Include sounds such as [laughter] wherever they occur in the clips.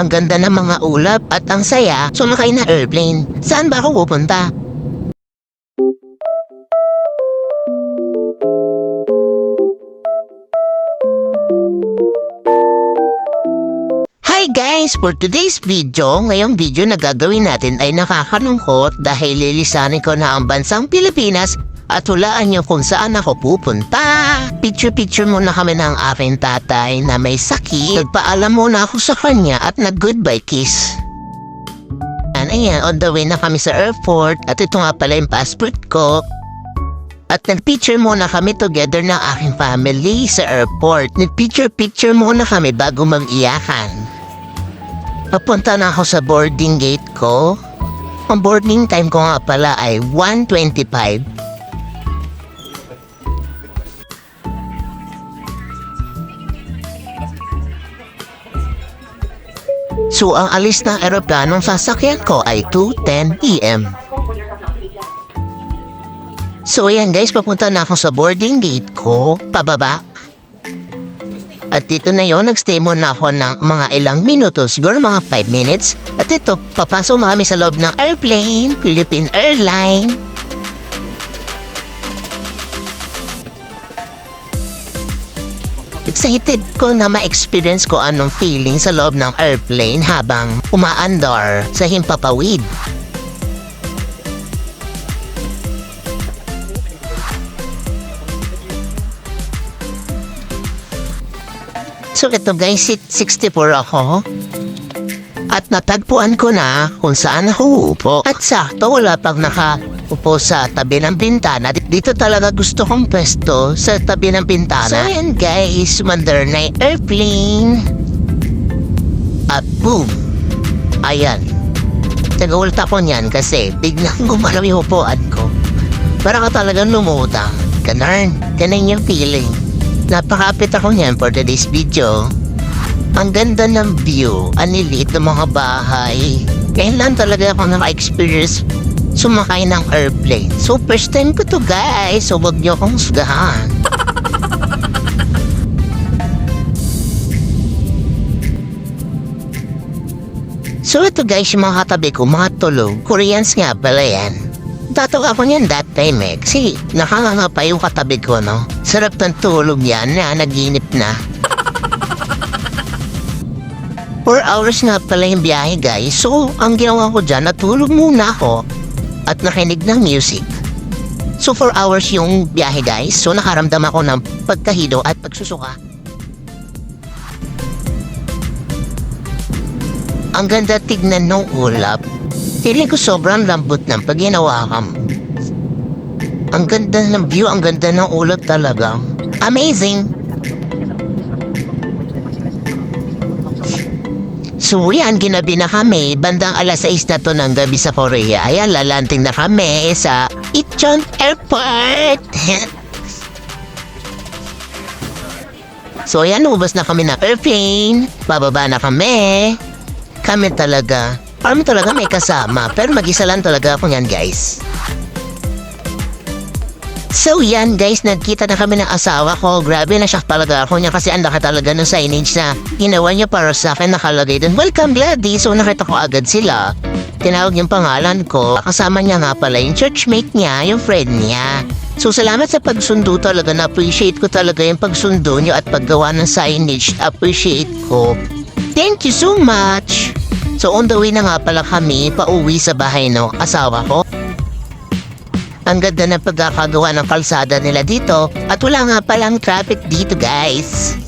Ang ganda ng mga ulap at ang saya sumakay na airplane. Saan ba ako pupunta? Hi guys! For today's video, ngayong video na gagawin natin ay nakakalungkot dahil lilisanin ko na ang bansang Pilipinas at hulaan niyo kung saan ako pupunta. Picture-picture muna kami ng aking tatay na may sakit. Nagpaalam muna ako sa kanya at nag-goodbye kiss. And ayan, on the way na kami sa airport at ito nga pala yung passport ko. At nag-picture muna kami together ng aking family sa airport. Nag-picture-picture muna kami bago mag-iyakan. Papunta na ako sa boarding gate ko. Ang boarding time ko nga pala ay 1.25. So ang alis ng aeroplanong sasakyan ko ay 2.10 p.m. So ayan guys, papunta na ako sa boarding gate ko, pababa. At dito na yon nagstay muna ako ng mga ilang minuto, siguro mga 5 minutes. At ito, papasok na kami sa loob ng airplane, Philippine Airline. Excited ko na ma-experience ko anong feeling sa loob ng airplane habang umaandar sa himpapawid. So ito guys, sit 64 ako. At natagpuan ko na kung saan ako upo. At sakto wala pang nakaupo sa tabi ng bintana. Dito talaga gusto kong pwesto sa tabi ng bintana. So ayan guys, sumandar na airplane. At boom! Ayan. Tagaulit ako niyan kasi biglang [laughs] gumalaw yung upuan ko. Para ka talagang lumutang. Ganun. Ganun yung feeling. Napakapit ako niyan for today's video. Ang ganda ng view, ang lilit ng mga bahay. Kailan talaga ako naka-experience sumakay ng airplane. So first time ko to guys, so wag niyo akong sugahan. [laughs] So ito guys, yung mga katabi ko, mga tulog. Koreans nga pala yan. Tatok ako niyan that time eh. Kasi nakanganga pa yung katabi ko, no? Sarap ng tulog yan na naginip na. [laughs] Four hours nga pala yung biyahe guys. So, ang ginawa ko dyan, natulog muna ako at nakinig ng music. So, four hours yung biyahe guys. So, nakaramdam ako ng pagkahilo at pagsusuka. Ang ganda tignan ng ulap. Feeling ko sobrang lambot ng pag hinawakan. Ang ganda ng view, ang ganda ng ulap talaga. Amazing! So yan, ginabi na kami. Bandang alas 6 na to ng gabi sa Korea. Ayan, lalanting na kami sa Icheon Airport. [laughs] so ayan, ubos na kami ng airplane. Bababa na kami. Kami talaga. Kami talaga may kasama. Pero mag-isa lang talaga ako yan, guys. So yan guys, nagkita na kami ng asawa ko. Grabe na shock talaga ako niya kasi ang laki talaga ng signage na ginawa niya para sa akin nakalagay doon. Welcome Gladys! So nakita ko agad sila. Tinawag yung pangalan ko. Kasama niya nga pala yung churchmate niya, yung friend niya. So salamat sa pagsundo talaga. Na-appreciate ko talaga yung pagsundo niyo at paggawa ng signage. Appreciate ko. Thank you so much! So on the way na nga pala kami pauwi sa bahay ng asawa ko. Ang ganda ng pagkakagawa ng kalsada nila dito at wala nga palang traffic dito guys.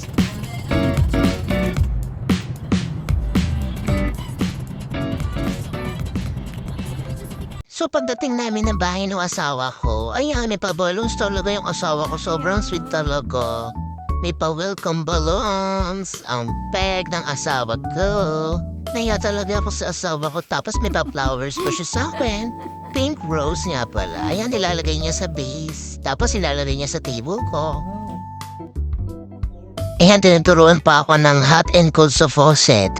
So pagdating namin ng bahay ng asawa ko, ayan, may pa-balloons talaga yung asawa ko. Sobrang sweet talaga. May pa-welcome balloons, ang peg ng asawa ko. Naya talaga ako sa asawa ko tapos may pa-flowers pa siya sa akin. Pink rose nga pala. Ayan, nilalagay niya sa base. Tapos ilalagay niya sa table ko. Ayan, tinuturuan pa ako ng hot and cold sa faucet.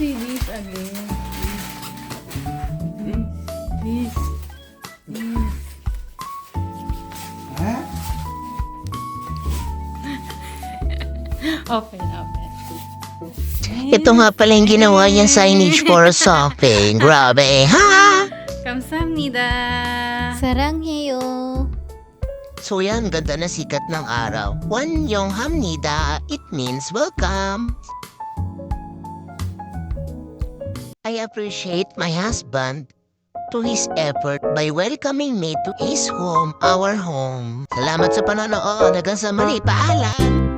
see this again. This. This. This. Huh? open, open. Ito nga pala yung ginawa niyang signage for a shopping. Grabe, ha? Kamsahamnida. Sarangheyo. So yan, ganda na sikat ng araw. Wan yung hamnida, it means welcome. I appreciate my husband to his effort by welcoming me to his home, our home. Salamat sa panonood. Hanggang sa mali, paalam!